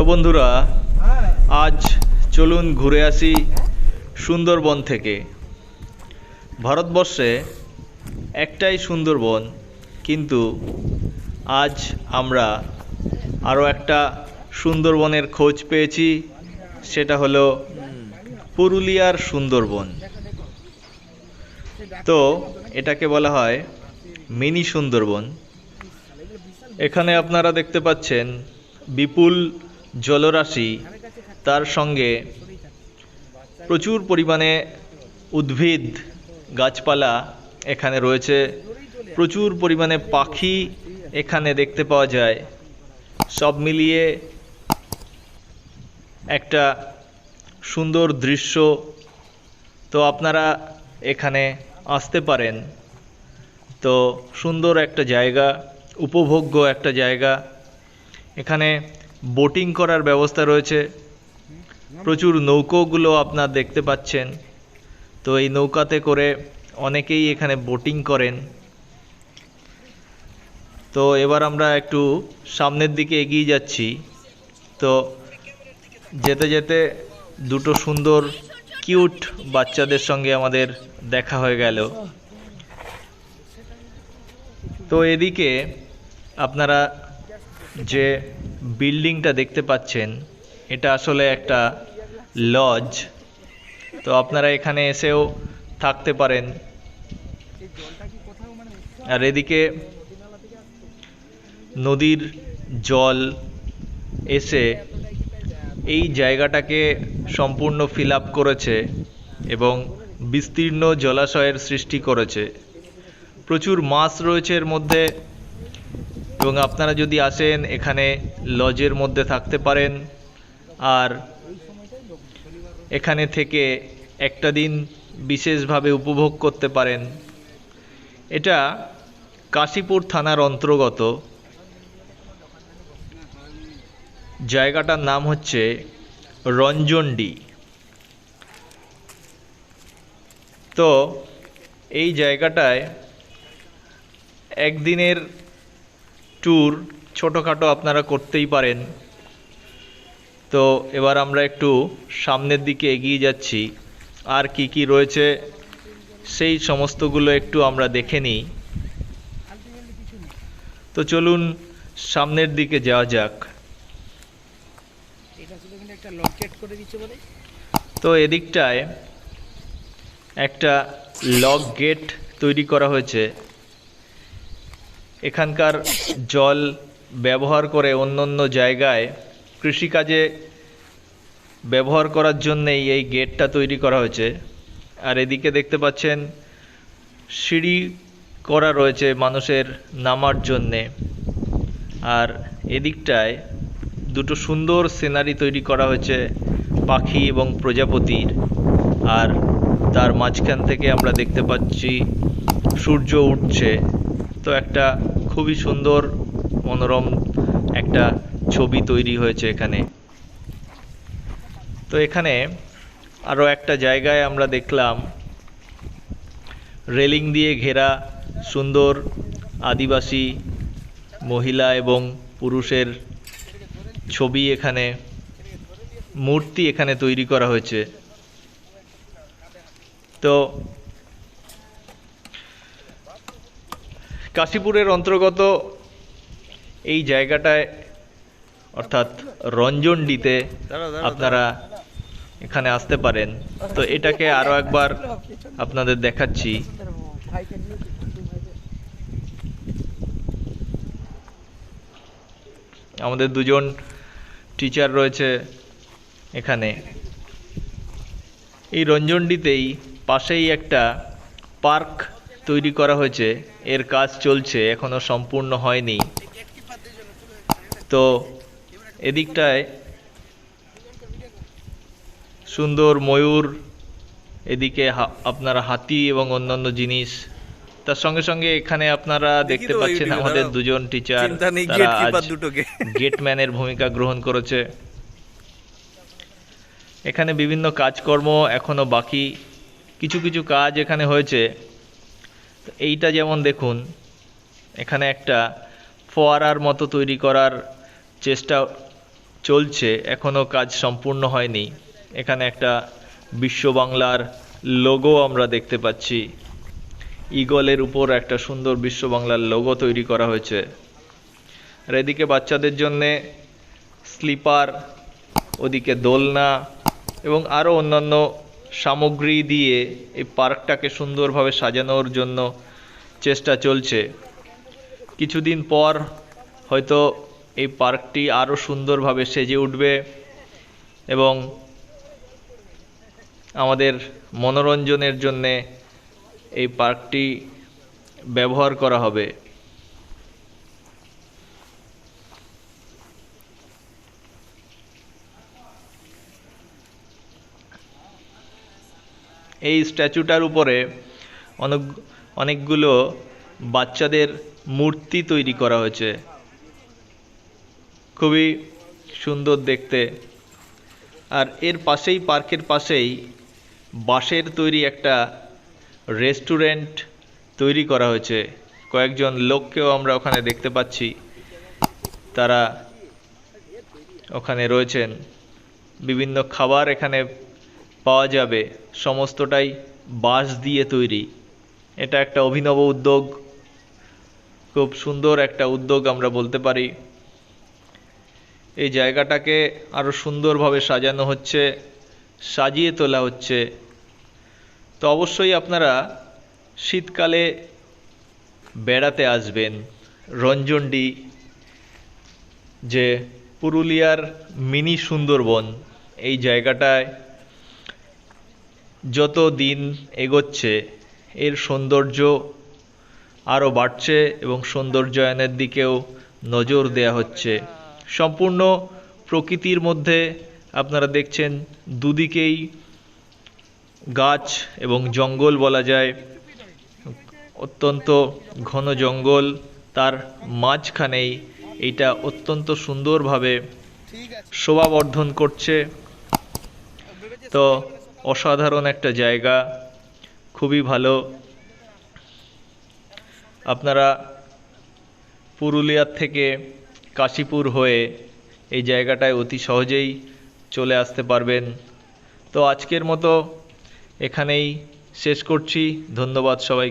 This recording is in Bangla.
তো বন্ধুরা আজ চলুন ঘুরে আসি সুন্দরবন থেকে। ভারতবর্ষে একটাই সুন্দরবন কিন্তু আজ আমরা আরও একটা সুন্দরবনের খোঁজ পেয়েছি সেটা হলো পুরুলিয়ার সুন্দরবন। তো এটাকে বলা হয় মিনি সুন্দরবন। এখানে আপনারা দেখতে পাচ্ছেন বিপুল জলরাশি তার সঙ্গে প্রচুর পরিমাণে উদ্ভিদ, গাছপালা এখানে রয়েছে। প্রচুর পরিমাণে পাখি এখানে দেখতে পাওয়া যায়। সব মিলিয়ে একটা সুন্দর দৃশ্য। তো আপনারা এখানে আসতে পারেন। তো সুন্দর একটা জায়গা, উপভোগ্য একটা জায়গা। এখানে বোটিং করার ব্যবস্থা রয়েছে। প্রচুর নৌকোগুলো আপনার দেখতে পাচ্ছেন। তো এই নৌকাতে করে অনেকেই এখানে বোটিং করেন। তো এবার আমরা একটু সামনের দিকে এগিয়ে যাচ্ছি। তো যেতে যেতে দুটো সুন্দর, কিউট বাচ্চাদের সঙ্গে আমাদের দেখা হয়ে গেল। তো এদিকে আপনারা যে বিল্ডিংটা দেখতে পাচ্ছেন, এটা আসলে একটা লজ। তো আপনারা এখানে এসেও থাকতে পারেন। আর এদিকে নদীর জল এসে এই জায়গাটাকে সম্পূর্ণ ফিল আপ করেছে এবং বিস্তীর্ণ জলাশয়ের সৃষ্টি করেছে। প্রচুর মাছ রয়েছে এর মধ্যে এবং আপনারা যদি আসেন এখানে লজের মধ্যে থাকতে পারেন। আর এখানে থেকে একটা দিন বিশেষভাবে উপভোগ করতে পারেন। এটা কাশীপুর থানার অন্তর্গত। জায়গাটার নাম হচ্ছে রঞ্জনডি। তো এই জায়গাটায় একদিনের ট্যুর ছোটোখাটো আপনারা করতেই পারেন। তো এবার আমরা একটু সামনের দিকে এগিয়ে যাচ্ছি। আর কি কি রয়েছে সেই সমস্তগুলো একটু আমরা দেখে নিই। তো চলুন সামনের দিকে যাওয়া যাক। তো এদিকটায় একটা লক গেট তৈরি করা হয়েছে। এখানকার জল ব্যবহার করে অন্য অন্য জায়গায় কৃষিকাজে ব্যবহার করার জন্যেই এই গেটটা তৈরি করা হয়েছে। আর এদিকে দেখতে পাচ্ছেন, সিঁড়ি করা রয়েছে মানুষের নামার জন্যে। আর এদিকটায় দুটো সুন্দর সিনারি তৈরি করা হয়েছে পাখি এবং প্রজাপতির। আর তার মাঝখান থেকে আমরা দেখতে পাচ্ছি, সূর্য উঠছে। তো একটা খুবই সুন্দর মনোরম একটা ছবি তৈরি হয়েছে এখানে। তো এখানে আরও একটা জায়গায় আমরা দেখলাম রেলিং দিয়ে ঘেরা সুন্দর আদিবাসী মহিলা এবং পুরুষের ছবি এখানে, মূর্তি এখানে তৈরি করা হয়েছে। তো কাশীপুরের অন্তর্গত এই জায়গাটায় অর্থাৎ রঞ্জনডিতে আপনারা এখানে আসতে পারেন। তো এটাকে আরও একবার আপনাদের দেখাচ্ছি। আমাদের দুজন টিচার রয়েছে এখানে। এই রঞ্জনডিতেই পাশেই একটা পার্ক তৈরি করা হয়েছে। এর কাজ চলছে এখনও সম্পূর্ণ হয়নি। তো এদিকটায় সুন্দর ময়ূর এদিকে আপনারা হাতি এবং অন্যান্য জিনিস। তার সঙ্গে সঙ্গে এখানে আপনারা দেখতে পাচ্ছেন আমাদের দুজন টিচার তারা আজ গেটম্যানের ভূমিকা গ্রহণ করেছে। এখানে বিভিন্ন কাজকর্ম এখনও বাকি। কিছু কিছু কাজ এখানে হয়েছে। এইটা যেমন দেখুন এখানে একটা ফোয়ারার মতো তৈরি করার চেষ্টা চলছে এখনও কাজ সম্পূর্ণ হয়নি। এখানে একটা বিশ্ব বাংলার লোগো আমরা দেখতে পাচ্ছি। ঈগলের উপর একটা সুন্দর বিশ্ব বাংলার লোগো তৈরি করা হয়েছে। আর এদিকে বাচ্চাদের জন্যে স্লিপার, ওদিকে দোলনা এবং আরও অন্যান্য সামগ্রী দিয়ে এই পার্কটাকে সুন্দরভাবে সাজানোর জন্য চেষ্টা চলছে। কিছুদিন পর হয়তো এই পার্কটি আরও সুন্দরভাবে সেজে উঠবে এবং আমাদের মনোরঞ্জনের জন্যে এই পার্কটি ব্যবহার করা হবে। এই স্ট্যাচুটার উপরে অনেক অনেকগুলো বাচ্চাদের মূর্তি তৈরি করা হয়েছে। খুবই সুন্দর দেখতে। আর এর পাশেই, পার্কের পাশেই বাঁশের তৈরি একটা রেস্টুরেন্ট তৈরি করা হয়েছে। কয়েকজন লোককেও আমরা ওখানে দেখতে পাচ্ছি। তারা ওখানে রয়েছেন। বিভিন্ন খাবার এখানে পাওয়া যাবে। সমস্তটাই বাঁশ দিয়ে তৈরি। এটা একটা অভিনব উদ্যোগ। খুব সুন্দর একটা উদ্যোগ আমরা বলতে পারি। এই জায়গাটাকে আরও সুন্দরভাবে সাজানো হচ্ছে, সাজিয়ে তোলা হচ্ছে। তো অবশ্যই আপনারা শীতকালে বেড়াতে আসবেন। রঞ্জনডি, যে পুরুলিয়ার মিনি সুন্দরবন, এই জায়গাটায় যত দিন এগোচ্ছে, এর সৌন্দর্য আরও বাড়ছে এবং সৌন্দর্যায়নের দিকেও নজর দেয়া হচ্ছে। সম্পূর্ণ প্রকৃতির মধ্যে আপনারা দেখছেন দুদিকেই গাছ এবং জঙ্গল বলা যায়। অত্যন্ত ঘন জঙ্গল, তার মাঝখানেই এইটা অত্যন্ত সুন্দরভাবে শোভাবর্ধন করছে। তো অসাধারণ একটা জায়গা, খুবই ভালো। আপনারা পুরুলিয়ার থেকে কাশীপুর হয়ে এই জায়গাটায় অতি সহজেই চলে আসতে পারবেন। তো আজকের মতো এখানেই শেষ করছি। ধন্যবাদ সবাই